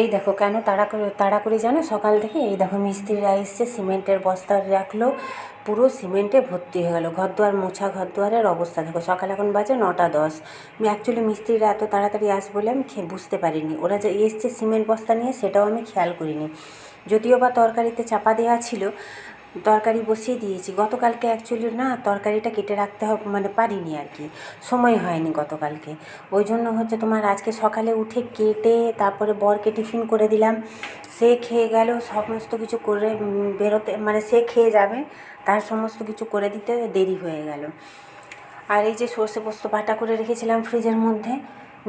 এই দেখো কেন তাড়া করে তাড়া করে জানো? সকাল থেকে এই দেখো মিস্ত্রিরা এসছে, সিমেন্টের বস্তা রাখল, পুরো সিমেন্টে ভর্তি হয়ে গেলো। ঘর দুয়ার মোছা ঘর দুয়ারের অবস্থা। দেখো সকাল এখন বাজে নটা দশ। আমি অ্যাকচুয়ালি মিস্ত্রিরা এত তাড়াতাড়ি আস বলে আমি বুঝতে পারিনি। ওরা যে এসছে সিমেন্ট বস্তা নিয়ে সেটাও আমি খেয়াল করিনি। যদিও বা তরকারিতে চাপা দেওয়া ছিল তরকারি বসিয়ে দিয়েছি। গতকালকে অ্যাকচুয়ালি না তরকারিটা কেটে রাখতে হবে মানে পারিনি আর কি। সময় হয়নি গতকালকে। ওই জন্য হচ্ছে তোমার আজকে সকালে উঠে কেটে তারপরে বরকে টিফিন করে দিলাম। সে খেয়ে গেল, সমস্ত কিছু করে বেরোতে মানে সে খেয়ে যাবে, তার সমস্ত কিছু করে দিতে দেরি হয়ে গেল। আর এই যে সর্ষে পোস্ত বাটা করে রেখেছিলাম ফ্রিজের মধ্যে,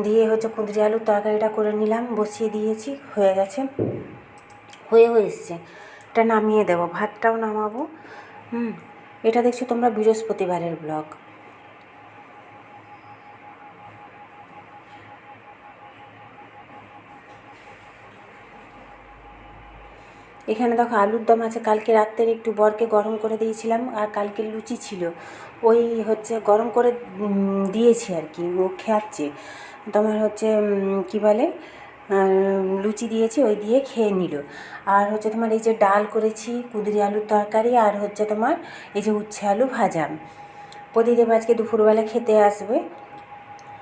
দিয়ে হচ্ছে কুঁদরি আলুর তরকারিটা করে নিলাম, বসিয়ে দিয়েছি, হয়ে গেছে। হয়েও এসছে। এটা নামিয়ে দেবো, ভাতটাও নামাবো। হুম, এটা দেখছ তোমরা বৃহস্পতিবারের ব্লগ। এখানে দেখো আলুর দম আছে, কালকে রাত্রের একটু বরকে গরম করে দিয়েছিলাম, আর কালকে লুচি ছিল। ওই হচ্ছে গরম করে দিয়েছি আর কি, ও খাচ্ছে তোমার হচ্ছে কি বলে লুচি দিয়েছি, ওই দিয়ে খেয়ে নিল। আর হচ্ছে তোমার এই যে ডাল করেছি, কুদরি আলুর তরকারি, আর হচ্ছে তোমার এই যে উচ্ছে আলু ভাজা। প্রদীপ আজকে দুপুরবেলা খেতে আসবে।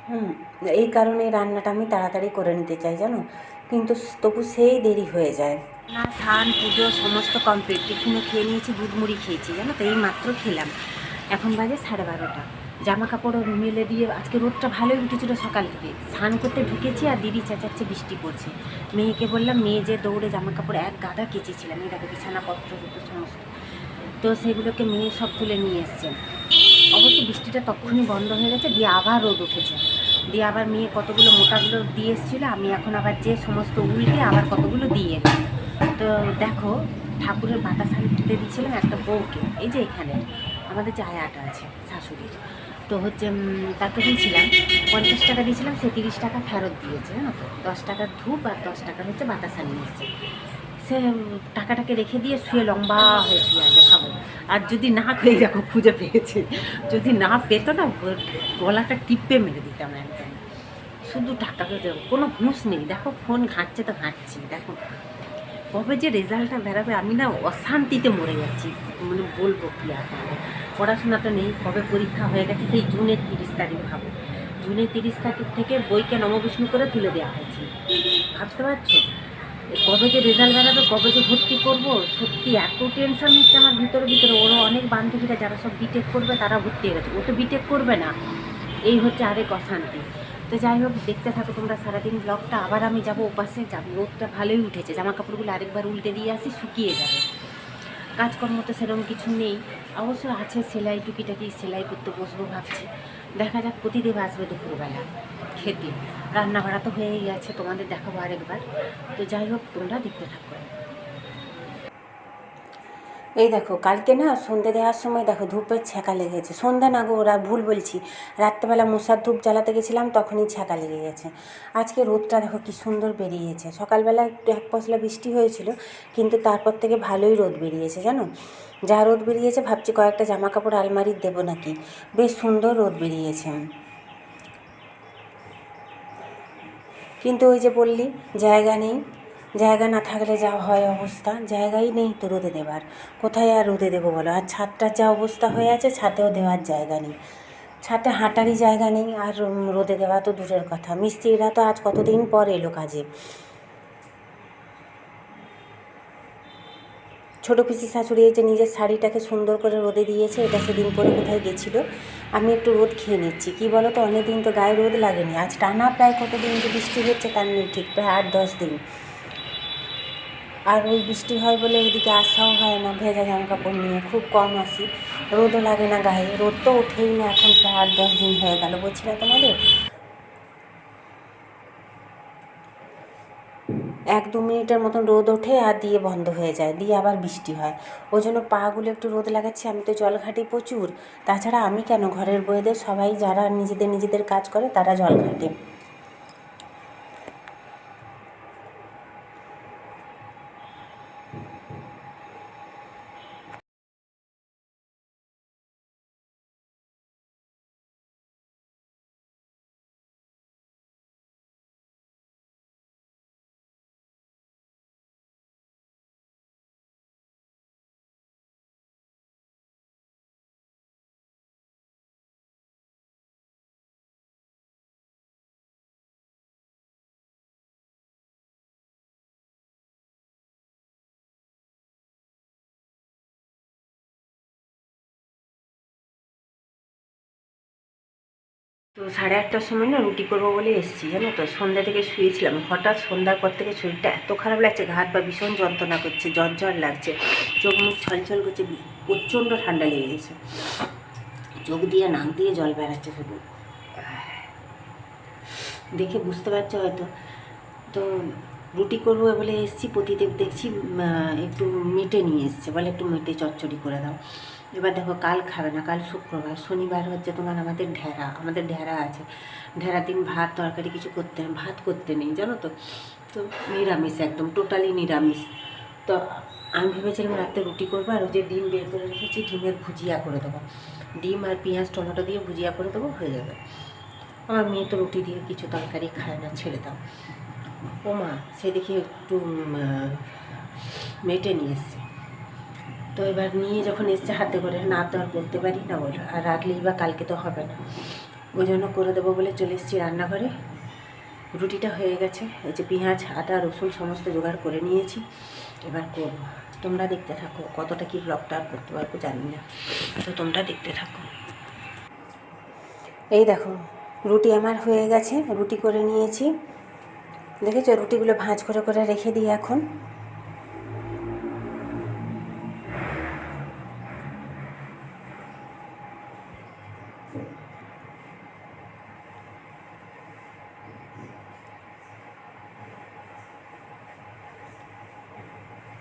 হুম, এই কারণে রান্নাটা আমি তাড়াতাড়ি করে নিতে চাই, জানো? কিন্তু তবু সেই দেরি হয়ে যায়। না, স্নান, পুজো, সমস্ত কমপ্লিট টিফিনে খেয়ে নিয়েছি, দুধ মুড়ি খেয়েছি, জানো তো? এই মাত্র খেলাম। এখন বাজে সাড়ে বারোটা। জামা কাপড় মেলে দিয়ে আজকে রোদটা ভালোই উঠেছিল সকাল থেকে। স্নান করতে ঢুকেছি আর দিদি চেঁচাচ্ছে বৃষ্টি পড়ছে। মেয়েকে বললাম, মেয়ে যে দৌড়ে জামা কাপড় এক গাদা কেচেছিলাম, এই দেখো বিছানাপত্র হতো সমস্ত। তো সেগুলোকে মেয়ে সব তুলে নিয়ে এসছে। অবশ্য বৃষ্টিটা তখনই বন্ধ হয়ে গেছে, দিয়ে আবার রোদ উঠেছে। দিয়ে আবার মেয়ে কতগুলো মোটাগুলো দিয়ে এসেছিল, আমি এখন আবার যে সমস্ত উল্টে আবার কতগুলো দিয়ে এলাম তো দেখো, ঠাকুরের বাতাস আনতে দিয়েছিলাম একটা বউকে, এই যে এখানে। আমাদের যে আয়াটা আছে, শাশুড়ির। তো হচ্ছে তাকে দিয়েছিলাম, পঞ্চাশ টাকা দিয়েছিলাম, সে তিরিশ টাকা ফেরত দিয়েছে, জানো তো? দশ টাকার ধূপ আর দশ টাকা হচ্ছে বাতাসা এসছে। সে টাকাটাকে রেখে দিয়ে শুয়ে লম্বা হয়ে শুয়ে আছে, ভাবো। আর যদি না পেয়ে দেখো, খুঁজে পেয়েছে। যদি না পেতো না গলাটা টিপে মেরে দিতাম একদম। শুধু টাকাকে দেবো কোনো হুঁশ নেই। দেখো, ফোন ঘাঁটছে তো ঘাঁটছি, দেখো। কবে যে রেজাল্টটা বেরাবে, আমি না অশান্তিতে মরে যাচ্ছি। মানে বলব কি আর। পড়াশোনাটা নেই, কবে পরীক্ষা হয়ে গেছে সেই জুনের তিরিশ তারিখ ভাবো। জুনের তিরিশ তারিখ থেকে বইকে নববিষ্ণু করে তুলে দেওয়া হয়েছে। ভাবতে পারছ? কবে যে রেজাল্ট বেরাবে, কবে যে ভর্তি করব, সত্যি এত টেনশন হচ্ছে আমার ভিতরে ভিতরে। ওরও অনেক বান্ধবীরা যারা সব বিটেক করবে, তারা ভর্তি হয়ে গেছে। ও তো বিটেক করবে না। এই হচ্ছে আরেক অশান্তি। তো যাই হোক, দেখতে থাকো তোমরা সারাদিন ব্লগটা আবার আমি যাব ওপাশে, যাব। রোদটা ভালোই উঠেছে। জামা কাপড়গুলো আরেকবার উল্টে দিয়ে আসি, শুকিয়ে যাবে। কাজকর্ম তো সেরকম কিছু নেই। অবশ্য আছে সেলাই, টুকিটাকি সেলাই করতে বসবো ভাবছি। দেখা যাক প্রতিদেব আসবে দুপুরবেলা খেতে। রান্না বাড়া তো হয়েই গেছে তোমাদের দেখাবো আরেকবার। তো যাই হোক, তোমরা দেখতে থাকো। এই দেখো, কালকে না সন্ধে দেওয়ার সময় দেখো ধূপের ছ্যাঁকা লেগেছে। সন্ধ্যা না গো, ওরা ভুল বলছি। রাত্রেবেলা মশার ধূপ জ্বালাতে গেছিলাম, তখনই ছ্যাঁকা লেগে গেছে। আজকে রোদটা দেখো কি সুন্দর বেরিয়েছে। সকালবেলা একটু এক পশলা বৃষ্টি হয়েছিল, কিন্তু তারপর থেকে ভালোই রোদ বেরিয়েছে, জানো? যা রোদ বেরিয়েছে, ভাবছি কয়েকটা জামা কাপড় আলমারির দেবো নাকি। বেশ সুন্দর রোদ বেরিয়েছে। কিন্তু ওই যে বললি, জায়গা নেই। জায়গা না থাকলে যা হয় অবস্থা। জায়গাই নেই তো রোদে দেবার। কোথায় আর রোদে দেবো বলো? আর ছাদটার যা অবস্থা হয়ে আছে, ছাদেও দেওয়ার জায়গা নেই। ছাদে হাঁটারই জায়গা নেই, আর রোদে দেওয়া তো দূরের কথা। মিস্ত্রিরা তো আজ কতদিন পর এলো কাজে? ছোটো পিসি শাশুড়ি এই যে নিজের শাড়িটাকে সুন্দর করে রোদে দিয়েছে, এটা সেদিন পরে কোথায় গেছিল? আমি একটু রোদ খেয়ে নিচ্ছি। কী বলো তো অনেক দিন তো গায়ে রোদ লাগেনি। আজ টানা প্রায় কতদিন যে বৃষ্টি হচ্ছে তার নেই ঠিক প্রায় আট দশ দিন। আর ওই বৃষ্টি হয় বলে ওইদিকে আসাও হয় না, ভেজা জামা কাপড় নিয়ে। খুব কম আসি। রোদও লাগে না গায়ে। রোদ তো ওঠেই না এখন, প্রায় আট, দশ দিন হয়ে গেল। বলছি না তোমাদের? এক দু মিনিটের মতন রোদ ওঠে আর দিয়ে বন্ধ হয়ে যায়। দিয়ে আবার বৃষ্টি হয়। ওই জন্য পাগুলো একটু রোদ লাগাচ্ছি। আমি তো জল ঘাটি প্রচুর। তাছাড়া আমি কেন? ঘরের বউদের সবাই যারা নিজেদের নিজেদের কাজ করে, তারা জল ঘাটে তো সাড়ে আটটার সময় না রুটি করব বলে এসেছি, জানো তো? সন্ধ্যা থেকে শুয়েছিলাম। হঠাৎ সন্ধ্যার পর থেকে শরীরটা এত খারাপ লাগছে ঘাট বা ভীষণ যন্ত্রণা করছে জ্বর লাগছে, চোখ মুখ ছলছল করছে প্রচণ্ড ঠান্ডা লেগে গেছে। চোখ দিয়ে নাক দিয়ে জল বেড়াচ্ছে শুধু। দেখে বুঝতে পারছ হয়তো। তো রুটি করব বলে এসেছি, পতিদেব দেখছি একটু মেটে নিয়ে এসছে। বলে একটু মেটে চচ্চড়ি করে দাও। এবার দেখো কাল খাবে না, কাল শুক্রবার, শনিবার হচ্ছে তোমার আমাদের ঢেরা আমাদের ঢেরা আছে। ঢেরা দিন ভাত, তরকারি কিছু করতে নেই ভাত করতে নেই, জানো তো? তো নিরামিষ একদম টোটালি নিরামিষ। তো আমি ভেবেছিলাম রাতে রুটি করব, আর যে ডিম বের করে রেখেছি, ডিমের ভুজিয়া করে দেবো। ডিম আর পেঁয়াজ, টমেটো দিয়ে ভুজিয়া করে দেবো, হয়ে যাবে। আমার মেয়ে তো রুটি দিয়ে কিছু তরকারি খায় না, ছেড়ে দাও। ও মা সে দেখি একটু মেটে নিয়ে এসছে। তো এবার নিয়ে যখন এসছে হাতে করে, না তো আর করতে পারি না বলো, আর রাখলেই বা কালকে তো হবে না। ওই জন্য করে দেবো বলে চলে এসেছি রান্নাঘরে। রুটিটা হয়ে গেছে, এই যে পেঁয়াজ, আদা, রসুন সমস্ত জোগাড় করে নিয়েছি, এবার করব। তোমরা দেখতে থাকো কতটা কি ব্লগটা আর করতে পারব জানি না, তো তোমরা দেখতে থাকো। এই দেখো, রুটি আমার হয়ে গেছে, রুটি করে নিয়েছি। দেখেছ, রুটিগুলো ভাঁজ করে করে রেখে দিই এখন।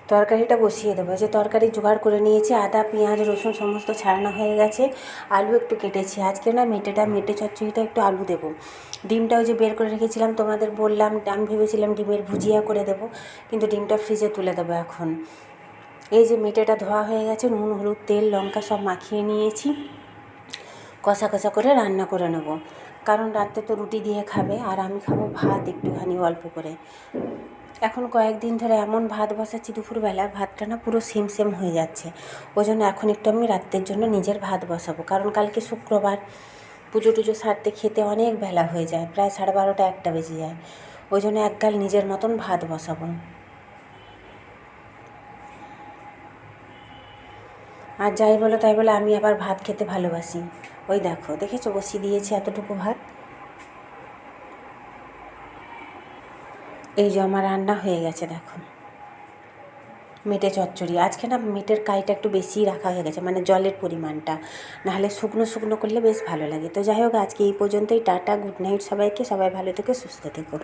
তরকারিটা বসিয়ে দেবো। যে তরকারি জোগাড় করে নিয়েছি, আদা, পেঁয়াজ, রসুন সমস্ত ছাড়ানো হয়ে গেছে। আলু একটু কেটেছি। আজকে না মেটেটা, মেটে চচ্চড়িটা একটু আলু দেবো। ডিমটাও যে বের করে রেখেছিলাম, তোমাদের বললাম, আমি ভেবেছিলাম ডিমের ভুজিয়া করে দেবো, কিন্তু ডিমটা ফ্রিজে তুলে দেবো এখন। এই যে মেটেটা ধোয়া হয়ে গেছে, নুন, হলুদ, তেল, লঙ্কা সব মাখিয়ে নিয়েছি। কষা কষা করে রান্না করে নেব। কারণ রাত্রে তো রুটি দিয়ে খাবে, আর আমি খাব ভাত একটুখানি অল্প করে। এখন কয়েকদিন ধরে এমন ভাত বসাচ্ছি দুপুরবেলা, ভাতটা না পুরো সেম সেম হয়ে যাচ্ছে। ওই জন্য এখন একটু আমি রাত্রের জন্য নিজের ভাত বসাবো। কারণ কালকে শুক্রবার পুজো টুজো সারতে খেতে অনেক বেলা হয়ে যায়, প্রায় সাড়ে বারোটা একটা বেজে যায়। ওই জন্য একগাল নিজের মতন ভাত বসাবো। আর যাই বলো তাই বলে আমি আবার ভাত খেতে ভালোবাসি। ওই দেখো, দেখেছ? বসিয়ে দিয়েছি এতটুকু ভাত। এই যে আমার রান্না হয়ে গেছে দেখো মেটে চচ্চড়ি। আজকে না মেটের কাইটা একটু বেশিই রাখা হয়ে গেছে মানে জলের পরিমাণটা। নাহলে শুকনো শুকনো করলে বেশ ভালো লাগে। তো যাই হোক, আজকে এই পর্যন্তই। টাটা, গুড নাইট সবাইকে। সবাই ভালো থেকে, সুস্থ থেকো।